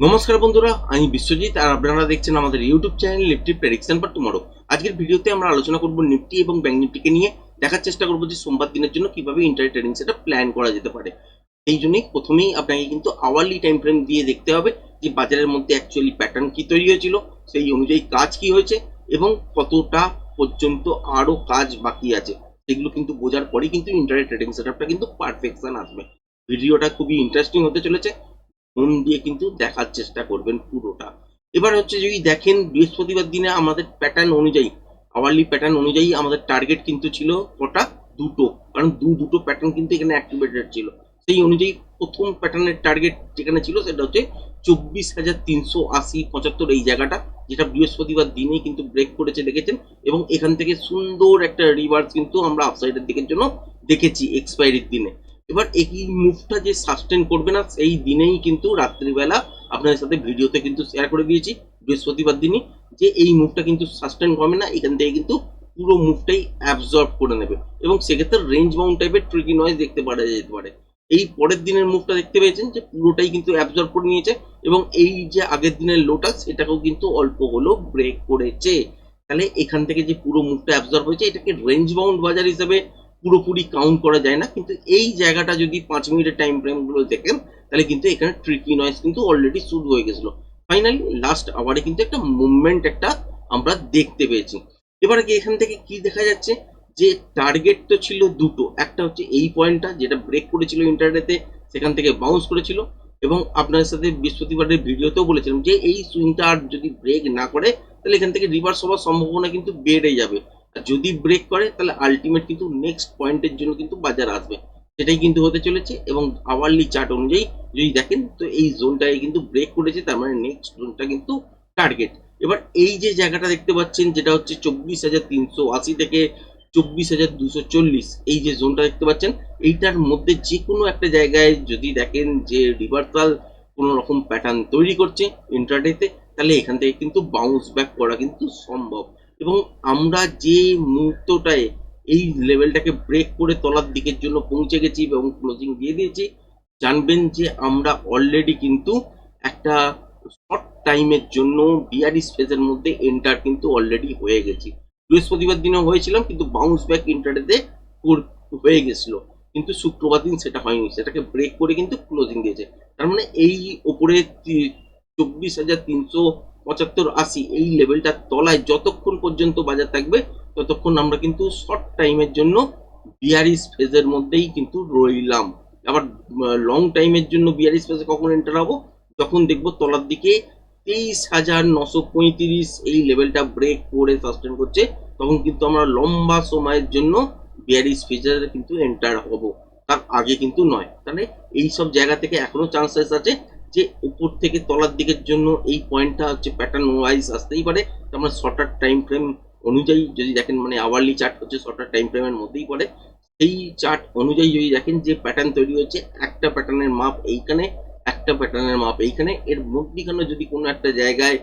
নমস্কার বন্ধুরা, আমি বিশ্বজিৎ আর আপনারা দেখছেন আমাদের YouTube channel Nifty prediction for tomorrow আজকের ভিডিওতে আমরা আলোচনা করব নিফটি এবং ব্যাংক নিফটিকে নিয়ে। দেখার চেষ্টা করব যে সোমবার দিনের জন্য কীভাবে ইন্টার ট্রেডিং সেটা প্ল্যান করা যেতে পারে। এই জন্যই প্রথমেই আপনাকে কিন্তু আওয়ারলি টাইম ফ্রেম দিয়ে দেখতে হবে যে বাজারের মধ্যে অ্যাকচুয়ালি প্যাটার্ন কি তৈরি হয়েছিল, সেই অনুযায়ী কাজ কি হয়েছে এবং কতটা পর্যন্ত আরও কাজ বাকি আছে। সেগুলো কিন্তু বোঝার পরেই কিন্তু ইন্টারনেট ট্রেডিং সেটআপটা কিন্তু পারফেকশন আসবে। ভিডিওটা খুবই ইন্টারেস্টিং হতে চলেছে। মন দিয়ে কিন্তু দেখার চেষ্টা করবেন পুরোটা। এবার হচ্ছে যদি দেখেন বৃহস্পতিবার দিনে আমাদের প্যাটার্ন অনুযায়ী আওয়ারলি প্যাটার্ন অনুযায়ী আমাদের টার্গেট কিন্তু ছিল কটা? দুটো। কারণ দু, দুটো প্যাটার্ন কিন্তু এখানে অ্যাক্টিভেটেড ছিল। সেই অনুযায়ী প্রথম প্যাটার্নের টার্গেট যেখানে ছিল সেটা হচ্ছে চব্বিশ হাজার তিনশো আশি পঁচাত্তর এই জায়গাটা, যেটা বৃহস্পতিবার দিনেই কিন্তু ব্রেক করেছে দেখেছেন এবং এখান থেকে সুন্দর একটা রিভার্স কিন্তু আমরা আপসাইডের দিকের জন্য দেখেছি এক্সপায়ারির দিনে। এবার এই মুভটা যে সাস্টেন করবে না, সেই দিনেই কিন্তু রাত্রিবেলা আপনাদের সাথে ভিডিওতে কিন্তু শেয়ার করে দিয়েছি, বৃহস্পতিবার দিনই, যে এই মুভটা কিন্তু সাস্টেন করবে না, এখান থেকে কিন্তু পুরো মুভটাই অ্যাবজর্ব করে নেবে। এবং সেক্ষেত্রে রেঞ্জ বাউন্ড টাইপের ট্রিকি নয়েজ দেখতে পারা যেতে পারে। এই পরের দিনের মুভটা দেখতে পেয়েছেন যে পুরোটাই কিন্তু অ্যাবজর্ব করে নিয়েছে, এবং এই যে আগের দিনের লোটাস এটাকেও কিন্তু অল্প হলেও ব্রেক করেছে। তাহলে এখান থেকে যে পুরো মুভটা অ্যাবজর্ব হয়েছে, এটাকে রেঞ্জ বাউন্ড বাজার হিসেবে পুরোপুরি কাউন্ট করা যায় না, কিন্তু এই জায়গাটা যদি পাঁচ মিনিটের টাইম ফ্রেমগুলো দেখেন, তাহলে কিন্তু এখানে ট্রিকি নয়েজ কিন্তু অলরেডি শুরু হয়ে গেছিল। ফাইনালি লাস্ট আওয়ারে কিন্তু একটা মুভমেন্ট একটা আমরা দেখতে পেয়েছি। এবার কি এখান থেকে কি দেখা যাচ্ছে? যে টার্গেট তো ছিল দুটো। একটা হচ্ছে এই পয়েন্টটা যেটা ব্রেক করেছিল ইন্টারনেটে সেখান থেকে বাউন্স করেছিল। এবং আপনার সাথে বৃহস্পতিবারের ভিডিওতেও বলেছিলাম যে এই সুইংটা আর যদি ব্রেক না করে, তাহলে এখান থেকে রিভার্স হওয়ার সম্ভাবনা কিন্তু বেড়ে যাবে। যদি ব্রেক করে, তাহলে আলটিমেট কিন্তু নেক্সট পয়েন্টের জন্য কিন্তু বাজার আসবে। সেটাই কিন্তু হতে চলেছে এবং আওয়ারলি চার্ট অনুযায়ী যদি দেখেন, তো এই জোনটায় কিন্তু ব্রেক করেছে, তার মানে নেক্সট জোনটা কিন্তু টার্গেট এবার এই যে জায়গাটা দেখতে পাচ্ছেন, যেটা হচ্ছে চব্বিশ হাজার তিনশো আশি থেকে চব্বিশ হাজার দুশো চল্লিশ, এই যে জোনটা দেখতে পাচ্ছেন, এইটার মধ্যে যে কোনো একটা জায়গায় যদি দেখেন যে রিভার্সাল কোনো রকম প্যাটার্ন তৈরি করছে ইন্টারডেতে তাহলে এখান থেকে কিন্তু বাউন্স ব্যাক করা কিন্তু সম্ভব। এবং আমরা যে মুহূর্তটায় এই লেভেলটাকে ব্রেক করে তলার দিকের জন্য পৌঁছে গেছি এবং ক্লোজিং দিয়ে দিয়েছি, জানবেন যে আমরা অলরেডি কিন্তু একটা শর্ট টাইমের জন্য বিয়ারিস স্পেসের মধ্যে এন্টার কিন্তু অলরেডি হয়ে গেছি। বৃহস্পতিবার দিনেও হয়েছিলাম, কিন্তু বাউন্স ব্যাক ইন্টারেতে হয়ে গেছিল। কিন্তু শুক্রবার দিন সেটা হয়নি, সেটাকে ব্রেক করে কিন্তু ক্লোজিং দিয়েছে। তার মানে এই ওপরে চব্বিশ হাজার তিনশো পঁচাত্তর আশি এই লেভেলটার তলায় যতক্ষণ পর্যন্ত বাজার থাকবে, ততক্ষণ আমরা কিন্তু শর্ট টাইমের জন্য বিয়ারিস ফেজের মধ্যেই কিন্তু রইলাম। আবার লং টাইমের জন্য বিয়ারিস ফেজে কখন এন্টার হব? যখন দেখব তলার দিকে তেইশ হাজার নশো পঁয়ত্রিশ এই লেভেলটা ব্রেক করে সাস্টেন করছে, তখন কিন্তু আমরা লম্বা সময়ের জন্য বিয়ারিস ফেজের কিন্তু এন্টার হব। তার আগে কিন্তু নয়। তাহলে এই সব জায়গা থেকে এখনও চান্সেস আছে। যে উপর থেকে তলার দিকের জন্য এই পয়েন্টটা হচ্ছে প্যাটার্ন ওয়াইজ আসতেই পারে। আমরা শর্টার টাইম ফ্রেম অনুযায়ী যদি দেখেন মানে আওয়ারলি চার্ট হচ্ছে শর্টার টাইম ফ্রেমের মধ্যেই পড়ে। সেই চার্ট অনুযায়ী যদি দেখেন যে প্যাটার্ন তৈরি হচ্ছে একটা প্যাটার্নের মাপ এইখানে, একটা প্যাটার্নের মাপ এইখানে। এর মধ্যিখানে যদি কোনো একটা জায়গায়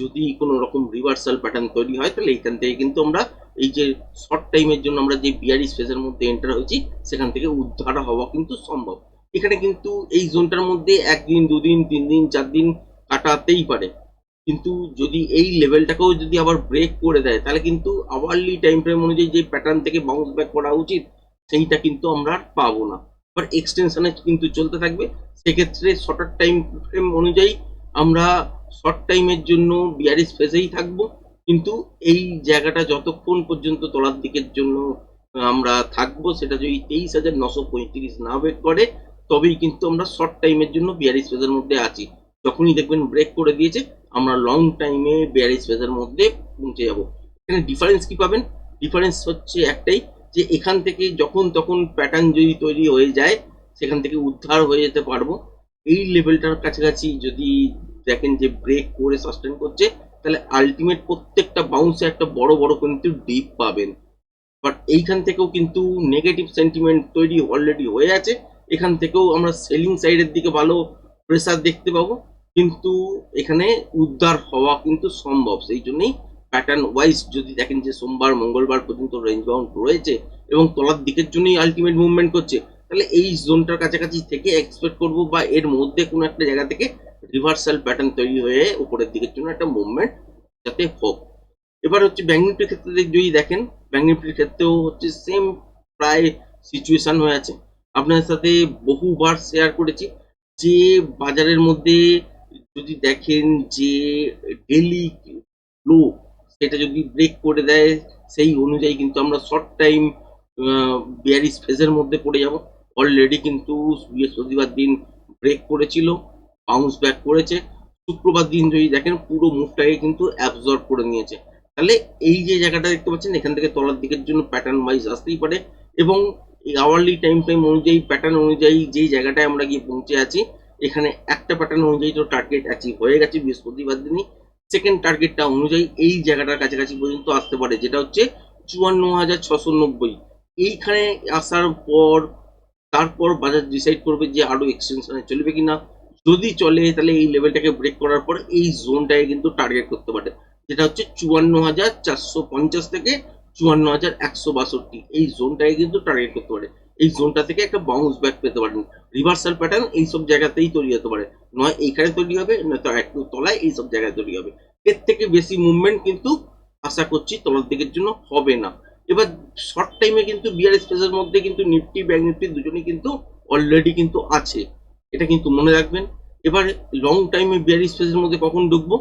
যদি কোনো রকম রিভার্সাল প্যাটার্ন তৈরি হয়, তাহলে এইখান থেকে কিন্তু আমরা এই যে শর্ট টাইমের জন্য আমরা যে বিয়ারিস ফেজের মধ্যে এন্টার হয়েছি, সেখান থেকে উদ্ধার হওয়া কিন্তু সম্ভব। এখানে কিন্তু এই জোনটার মধ্যে একদিন, দুদিন তিন দিন চার দিন কাটাতেই পারে। কিন্তু যদি এই লেভেলটাকেও যদি আবার ব্রেক করে দেয়, তাহলে কিন্তু আওয়ারলি টাইম ফ্রেম অনুযায়ী যে প্যাটার্ন থেকে বাউন্স ব্যাক করা উচিত, সেইটা কিন্তু আমরা আর পাবো না। আবার এক্সটেনশনে কিন্তু চলতে থাকবে। সেক্ষেত্রে শর্টার টাইম ফ্রেম অনুযায়ী আমরা শর্ট টাইমের জন্য বিয়ারিস ফেজেই থাকব। কিন্তু এই জায়গাটা যতক্ষণ পর্যন্ত তলার দিকের জন্য আমরা থাকব, সেটা যদি তেইশ হাজার নশো পঁয়ত্রিশ না ব্রেক করে তবেই কিন্তু আমরা শর্ট টাইমের জন্য বিয়ারিস ফেজের মধ্যে আছি। যখনই দেখবেন ব্রেক করে দিয়েছে, আমরা লং টাইমে বিয়ারিস ফেজের মধ্যে পৌঁছে যাব। এখানে ডিফারেন্স কি পাবেন? ডিফারেন্স হচ্ছে একটাই যে এখান থেকে যখন তখন প্যাটার্ন যদি তৈরি হয়ে যায়, সেখান থেকে উদ্ধার হয়ে যেতে পারব। এই লেভেলটার কাছাকাছি যদি দেখেন যে ব্রেক করে সাস্টেন করছে, তাহলে আলটিমেট প্রত্যেকটা বাউন্সে একটা বড় বড় কিন্তু ডিপ পাবেন। বাট এইখান থেকেও কিন্তু নেগেটিভ সেন্টিমেন্ট তৈরি অলরেডি হয়ে আছে। এখান থেকেও আমরা সেলিং সাইডের দিকে ভালো প্রেসার দেখতে পাবো। কিন্তু এখানে উদ্ধার হওয়া কিন্তু সম্ভব। সেই জন্যই প্যাটার্ন ওয়াইজ যদি দেখেন যে সোমবার, মঙ্গলবার পর্যন্ত রেঞ্জ বাউন্ড রয়েছে এবং তলার দিকের জন্যই আলটিমেট মুভমেন্ট করছে, তাহলে এই জোনটার কাছাকাছি থেকে এক্সপেক্ট করব বা এর মধ্যে কোনো একটা জায়গা থেকে রিভার্সাল প্যাটার্ন তৈরি হয়ে উপরের দিকের জন্য একটা মুভমেন্ট যাতে হোক। এবার হচ্ছে ব্যাঙ্ক নিফটির ক্ষেত্রে যদি দেখেন ব্যাঙ্ক নিফটির ক্ষেত্রেও হচ্ছে সেম প্রায় সিচুয়েশন হয়ে আছে। আপনার সাথে বহুবার শেয়ার করেছি যে বাজারের মধ্যে যদি দেখেন যে ডেলি লো সেটা যদি ব্রেক করে দেয়, সেই অনুযায়ী কিন্তু আমরা শর্ট টাইম বিয়ারিস ফেজের মধ্যে পড়ে যাব। অলরেডি কিন্তু বৃহস্পতিবার দিন ব্রেক করেছিল বাউন্স ব্যাক করেছে। শুক্রবার দিন যদি দেখেন, পুরো মুভটাকে কিন্তু অ্যাবজর্ব করে নিয়েছে। তাহলে এই যে জায়গাটা দেখতে পাচ্ছেন, এখান থেকে তলার দিকের জন্য প্যাটার্ন ওয়াইজ আসতেই পারে এবং এই আওয়ারলি টাইম ফ্রেম অনুযায়ী প্যাটার্ন অনুযায়ী যেই জায়গাটায় আমরা গিয়ে পৌঁছে আছি, এখানে একটা প্যাটার্ন অনুযায়ী তো টার্গেট অ্যাচিভ হয়ে গেছে বৃহস্পতিবার দিনই। সেকেন্ড টার্গেটটা অনুযায়ী এই জায়গাটার কাছাকাছি পর্যন্ত আসতে পারে, যেটা হচ্ছে চুয়ান্ন হাজার ছশো নব্বই। এইখানে আসার পর, তারপর বাজার ডিসাইড করবে যে আরও এক্সটেনশনে চলবে কিনা। যদি চলে, তাহলে এই লেভেলটাকে ব্রেক করার পর এই জোনটাকে কিন্তু টার্গেট করতে পারে, যেটা হচ্ছে চুয়ান্ন হাজার চারশো পঞ্চাশ থেকে চুয়ান্ন হাজার একশো, বাষট্টি। এই জোনটাকে কিন্তু টার্গেট করতে পারে। এই জোনটা থেকে একটা বাউন্স ব্যাক পেতে পারেন। রিভার্সাল প্যাটার্ন এইসব জায়গাতেই তৈরি হতে পারে। নয়, এইখানে তৈরি হবে নয়তো একটু তলায় এইসব জায়গায় তৈরি হবে। এর থেকে বেশি মুভমেন্ট কিন্তু আশা করছি তলার দিকের জন্য হবে না। এবার শর্ট টাইমে কিন্তু বিআর স্পেসের মধ্যে কিন্তু নিফটি ব্যাংক নিফটি দুজনেই কিন্তু অলরেডি কিন্তু আছে। এটা কিন্তু মনে রাখবেন। এবার লং টাইমে বিআর স্পেসের মধ্যে কখন ঢুকবো?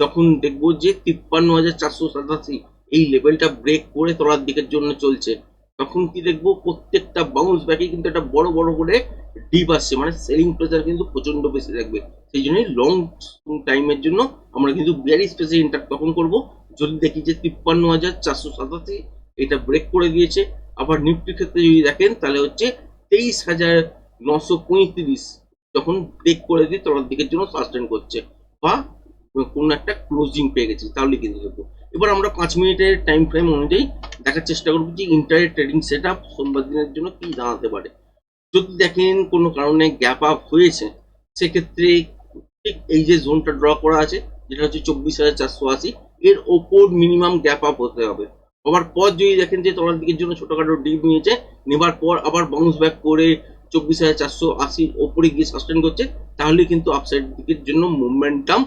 যখন দেখব যে তিপ্পান্ন হাজার চারশো সাতাশি এই লেভেলটা ব্রেক করে তলার দিকের জন্য চলছে, তখন কি দেখব প্রত্যেকটা বাউন্স ব্যাকে কিন্তু একটা বড় বড় করে ডিপ আসছে। মানে সেলিং প্রেসার কিন্তু প্রচণ্ড বেশি থাকবে। সেই জন্যই লং টাইমের জন্য আমরা কিন্তু বিয়ারি স্পেসে ইন্টার তখন করব। যদি দেখি যে তিপ্পান্ন হাজার চারশো সাতাশি এটা ব্রেক করে দিয়েছে, আবার নিফটির ক্ষেত্রে যদি দেখেন তাহলে হচ্ছে তেইশ হাজার নশো পঁয়ত্রিশ যখন ব্রেক করে দিয়ে তলার দিকের জন্য সাস্টেন করছে, বা কোনো একটা ক্লোজিং পেয়ে গেছে, তাহলে কিন্তু দেখব? এবার আমরা পাঁচ মিনিটের টাইম ফ্রেম অনুযায়ী দেখার চেষ্টা করব যে ইন্টারনেট ট্রেডিং সেট আপ সোমবার দিনের জন্য কি দাঁড়াতে পারে। যদি দেখেন কোনো কারণে গ্যাপ আপ হয়েছে, সেক্ষেত্রে ঠিক এই যে জোনটা ড্র করা আছে, যেটা হচ্ছে চব্বিশ হাজার চারশো আশি, এর ওপর মিনিমাম গ্যাপ আপ হতে হবে। আবার পর যদি দেখেন যে তলার দিকের জন্য ছোটখাটো ডিপ নিয়েছে, নেবার পর আবার বাউন্স ব্যাক করে চব্বিশ হাজার চারশো আশির ওপরে গিয়ে সাস্টেন করছে, তাহলে কিন্তু আপসাইড দিকের জন্য মুভমেন্টাম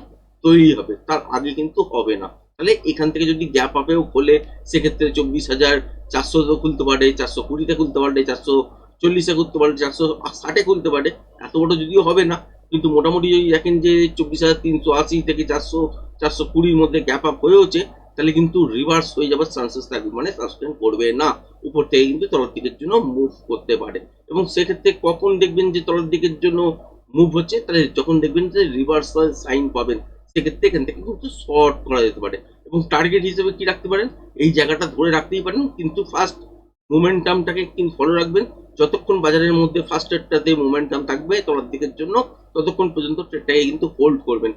তৈরি হবে, তার আগে কিন্তু হবে না। তাহলে এখান থেকে যদি গ্যাপ আপেও খোলে, সেক্ষেত্রে চব্বিশ হাজার চারশো খুলতে পারে, চারশো কুড়িতে খুলতে পারে, চারশো চল্লিশে খুলতে পারে, চারশো ষাটে খুলতে পারে। এত বড় যদিও হবে না, কিন্তু মোটামুটি যদি দেখেন যে চব্বিশ হাজার তিনশো আশি থেকে চারশো চারশো কুড়ির মধ্যে গ্যাপ আপ হয়েওছে, তাহলে কিন্তু রিভার্স হয়ে যাবার চান্সেস থাকবে মানে সাস্টেন করবে না। উপর থেকে কিন্তু তলার দিকের জন্য মুভ করতে পারে। এবং সেক্ষেত্রে কখন দেখবেন যে তলার দিকের জন্য মুভ হচ্ছে, তাহলে যখন দেখবেন যে রিভার্সাল সাইন পাবেন সেক্ষেত্রে এখান থেকে কিন্তু শর্ট করা যেতে পারে। এবং টার্গেট হিসেবে কি রাখতে পারেন? এই জায়গাটা ধরে রাখতেই পারেন, কিন্তু ফার্স্ট মোমেন্টামটাকে কিন্তু ফলো রাখবেন। যতক্ষণ বাজারের মধ্যে ফার্স্ট ট্রেডটাতে মোমেন্টাম থাকবে তলার দিকের জন্য, ততক্ষণ পর্যন্ত ট্রেডটাকে কিন্তু হোল্ড করবেন।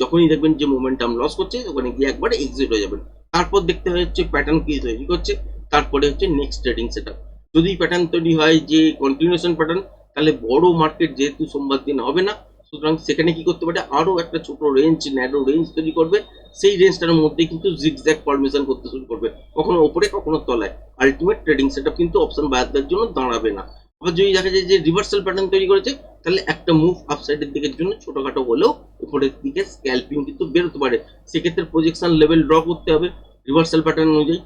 যখনই দেখবেন যে মোমেন্টাম লস করছে, ওখানে গিয়ে একবার এক্সিট হয়ে যাবেন। তারপর দেখতে হয় হচ্ছে প্যাটার্ন কি তৈরি করছে, তারপরে হচ্ছে নেক্সট ট্রেডিং সেট যদি প্যাটার্ন তৈরি হয় যে কন্টিনিউশন প্যাটার্ন তাহলে বড় মার্কেট যেহেতু সোমবার দিন হবে না সুতরাং সেখানে কি করতে পারে? আরও একটা ছোট রেঞ্জ ন্যারো রেঞ্জ তৈরি করবে। সেই রেঞ্জটার মধ্যে কিন্তু জিগজ্যাগ ফরমেশন করতে শুরু করবে। কখনো ওপরে, কখনো তলায়। আলটিমেট ট্রেডিং সেটআপ কিন্তু অপশন বায়ারদের জন্য দাঁড়াবে না। আবার যদি দেখা যায় যে রিভার্সাল প্যাটার্ন তৈরি করেছে, তাহলে একটা মুভ আপসাইডের দিকের জন্য ছোটখাটো হলেও উপরের দিকে স্ক্যাল্পিং কিন্তু বেরোতে পারে। সেক্ষেত্রে প্রজেকশন লেভেল ড্র করতে হবে রিভার্সাল প্যাটার্ন অনুযায়ী।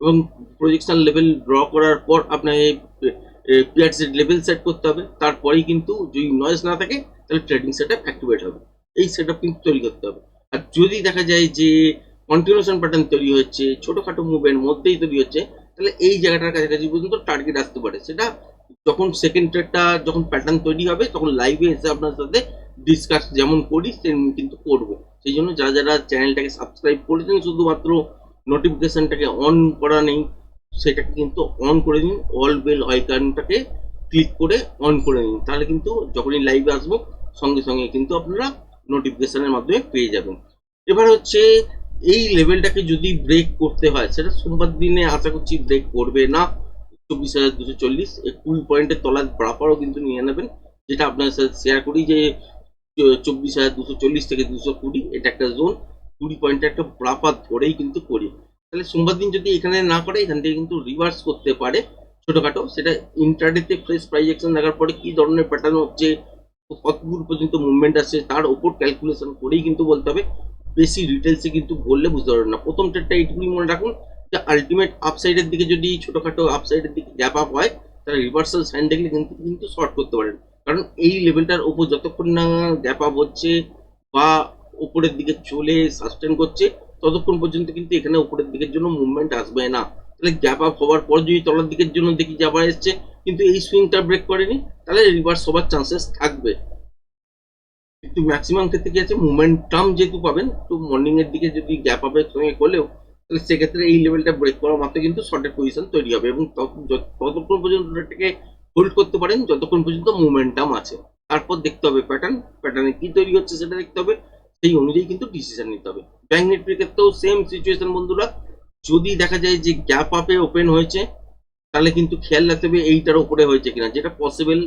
এবং প্রজেকশন লেভেল ড্র করার পর আপনার পিআর সেট লেভেল সেট করতে হবে। তারপরেই কিন্তু যদি নয়েজ না থাকে, তাহলে ট্রেডিং সেট আপ অ্যাক্টিভেট হবে। এই সেট আপ কিন্তু তৈরি করতে হবে। আর যদি দেখা যায় যে কন্টিনিউশন প্যাটার্ন তৈরি হচ্ছে, ছোটোখাটো মুভের মধ্যেই তৈরি হচ্ছে, তাহলে এই জায়গাটার কাছাকাছি পর্যন্ত টার্গেট আসতে পারে। সেটা যখন সেকেন্ড ট্রেডটা যখন প্যাটার্ন তৈরি হবে, তখন লাইভে এসে আপনার সাথে ডিসকাস যেমন করি তেমনি কিন্তু করব। সেই জন্য যারা যারা চ্যানেলটাকে সাবস্ক্রাইব করেছেন, শুধুমাত্র নোটিফিকেশনটাকে অন করা নেই সেটাকে কিন্তু অন করে নিন অল বেল আইকনটাকে ক্লিক করে অন করে নিন। তাহলে কিন্তু যখনই লাইভে আসব, সঙ্গে সঙ্গে কিন্তু আপনারা নোটিফিকেশানের মাধ্যমে পেয়ে যাবেন। এবার হচ্ছে, এই লেভেলটাকে যদি ব্রেক করতে হয়, সেটা সোমবার দিনে আশা করছি ব্রেক করবে না। চব্বিশ হাজার দুশো চল্লিশ কুড়ি পয়েন্টের তলার বরাবরও কিন্তু নিয়ে নেবেন, যেটা আপনার সাথে শেয়ার করি যে চব্বিশ হাজার দুশো চল্লিশ থেকে দুশো কুড়ি, এটা একটা জোন কুড়ি পয়েন্টের একটা বরাবর ধরেই কিন্তু করি। তাহলে সোমবার দিন যদি এখানে না করে, এখান থেকে কিন্তু রিভার্স করতে পারে ছোটোখাটো। সেটা ইন্টারনেটে ফ্রেশ প্রাইজেকশন দেখার পরে কি ধরনের প্যাটার্ন হচ্ছে কত দূর পর্যন্ত মুভমেন্ট আসছে, তার ওপর ক্যালকুলেশন করেই কিন্তু বলতে হবে। বেশি ডিটেলসে কিন্তু বললে বুঝতে পারবেন না। প্রথম ট্রেডটা এইটুকুনি মনে রাখুন যে আলটিমেট আপসাইডের দিকে যদি ছোটখাটো আপসাইডের দিকে গ্যাপ আপ হয়, তাহলে রিভার্সাল সাইন দেখলে কিন্তু কিন্তু শর্ট করতে পারেন। কারণ এই লেভেলটার ওপর যতক্ষণ না গ্যাপ আপ হচ্ছে বা ওপরের দিকে চলে সাস্টেন করছে ততক্ষণ পর্যন্ত কিন্তু এখানে উপরের দিকের জন্য মুভমেন্ট আসবে না। তাহলে গ্যাপ আপ হওয়ার পর যদি তলার দিকের জন্য দেখি যে আবার এসছে, কিন্তু এই সুইংটা ব্রেক করেনি, তাহলে রিভার্স হওয়ার চান্সেস থাকবে। কিন্তু ম্যাক্সিমাম ক্ষেত্রে কি আছে? মোমেন্টাম যেহেতু পাবেন, তো মর্নিং এর দিকে যদি গ্যাপ আপের সঙ্গে করলেও, তাহলে সেক্ষেত্রে এই লেভেলটা ব্রেক করা মাত্র কিন্তু শর্টের পজিশন তৈরি হবে এবং ততক্ষণ পর্যন্ত এটাকে হোল্ড করতে পারেন, যতক্ষণ পর্যন্ত মোমেন্টাম আছে। তারপর দেখতে হবে প্যাটার্ন প্যাটার্নে কি তৈরি হচ্ছে সেটা দেখতে হবে, সেই অনুযায়ী কিন্তু ডিসিশন নিতে হবে। ব্যাংক নিফটির ক্ষেত্রেও সেম সিচুয়েশন বন্ধুরা। যদি দেখা যায় যে গ্যাপ আপে ওপেন হয়েছে, তাহলে কিন্তু খেয়াল রাখতে হবে এইটার উপরে হয়েছে কিনা, যেটা পসিবল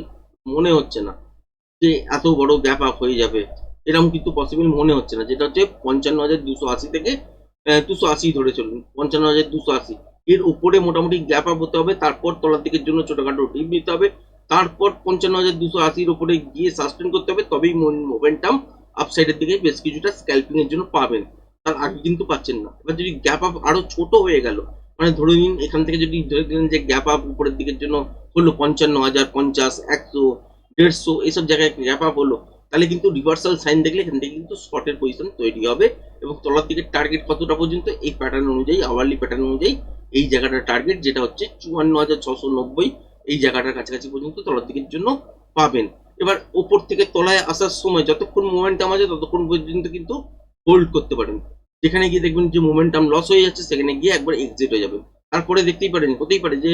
মনে হচ্ছে না যে এত বড় গ্যাপ আপ হয়ে যাবে। এরকম কিন্তু পসিবল মনে হচ্ছে না, যেটা হচ্ছে পঞ্চান্ন হাজার দুশো আশি থেকে দুশো আশি ধরে চলুন, পঞ্চান্ন হাজার দুশো আশি। এর উপরে মোটামুটি গ্যাপ আপ হতে হবে, তারপর তলার দিকের জন্য ছোটখাটো ডিপ নিতে হবে, তারপর পঞ্চান্ন হাজার দুশো আশির উপরে গিয়ে সাস্টেন করতে হবে, তবেই মোমেন্টাম আপসাইডের দিকে বেশ কিছুটা স্ক্যাল্পিং এর জন্য পাবেন। তার আগে কিন্তু পাচ্ছেন না। এবার যদি গ্যাপ আপ আরও ছোট হয়ে গেল মানে ধরে নিন এখান থেকে যদি ধরে নিন যে গ্যাপ আপ উপরের দিকের জন্য হলো পঞ্চান্ন হাজার পঞ্চাশ, একশো, দেড়শো এইসব জায়গায় গ্যাপ আপ হলো, তাহলে কিন্তু রিভার্সাল সাইন দেখলে এখান থেকে কিন্তু শর্টের পজিশন তৈরি হবে এবং তলার দিকে টার্গেট কতটা পর্যন্ত, এই প্যাটার্ন অনুযায়ী আওয়ারলি প্যাটার্ন অনুযায়ী এই জায়গাটার টার্গেট যেটা হচ্ছে চুয়ান্ন হাজার ছশো নব্বই, এই জায়গাটার কাছাকাছি পর্যন্ত তলার দিকের জন্য পাবেন। এবার ওপর থেকে তলায় আসার সময় যতক্ষণ মোমেন্টাম আছে ততক্ষণ পর্যন্ত কিন্তু হোল্ড করতে পারেন। যেখানে গিয়ে দেখবেন যে মোমেন্টাম লস হয়ে যাচ্ছে, সেখানে গিয়ে একবার এক্সিট হয়ে যাবেন। তারপরে দেখতেই পারেন, হতেই পারে যে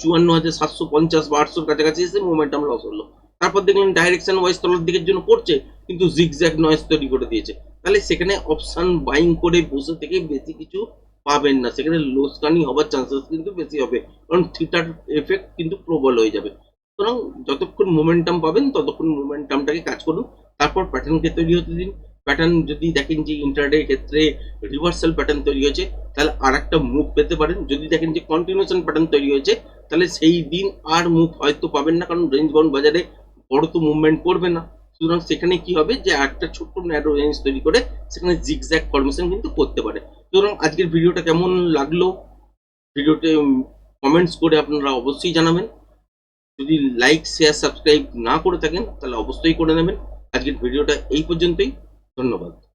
চুয়ান্ন হাজার সাতশো পঞ্চাশ বা আটশোর কাছাকাছি এসে মোমেন্টাম লস হলো। তারপর দেখলেন ডাইরেকশন ওয়াইজ তলার দিকের জন্য পড়ছে কিন্তু জিগজ্যাগ নয়েজ তৈরি করে দিয়েছে। তাহলে সেখানে অপশান বাইং করে বসে থেকে বেশি কিছু পাবেন না। সেখানে লোসকানি হবার চান্সেস কিন্তু বেশি হবে। কারণ থিটার এফেক্ট কিন্তু প্রবল হয়ে যাবে। সুতরাং যতক্ষণ মোমেন্টাম পাবেন, ততক্ষণ মোমেন্টামটাকে কাজ করুন। তারপর প্যাটার্নকে তৈরি হতে দিন। প্যাটার্ন যদি দেখেন যে ইন্টারডে ক্ষেত্রে রিভার্সাল প্যাটার্ন তৈরি হয়েছে, তাহলে আর একটা মুভ পেতে পারেন। যদি দেখেন যে কন্টিনিউশন প্যাটার্ন তৈরি হয়েছে, তাহলে সেই দিন আর মুভ হয়তো পাবেন না, কারণ রেঞ্জ বাউন্ড বাজারে বড় তো মুভমেন্ট করবে না। সুতরাং সেখানে কি হবে যে একটা ছোট্ট ন্যারো রেঞ্জ তৈরি করে সেখানে জিগজ্যাগ ফরমেশন কিন্তু করতে পারে। সুতরাং আজকের ভিডিওটা কেমন লাগল? ভিডিওতে কমেন্টস করে আপনারা অবশ্যই জানাবেন। যদি লাইক শেয়ার সাবস্ক্রাইব না করে থাকেন, তাহলে অবশ্যই করে নেবেন। আজকের ভিডিওটা এই পর্যন্তই। ধন্যবাদ।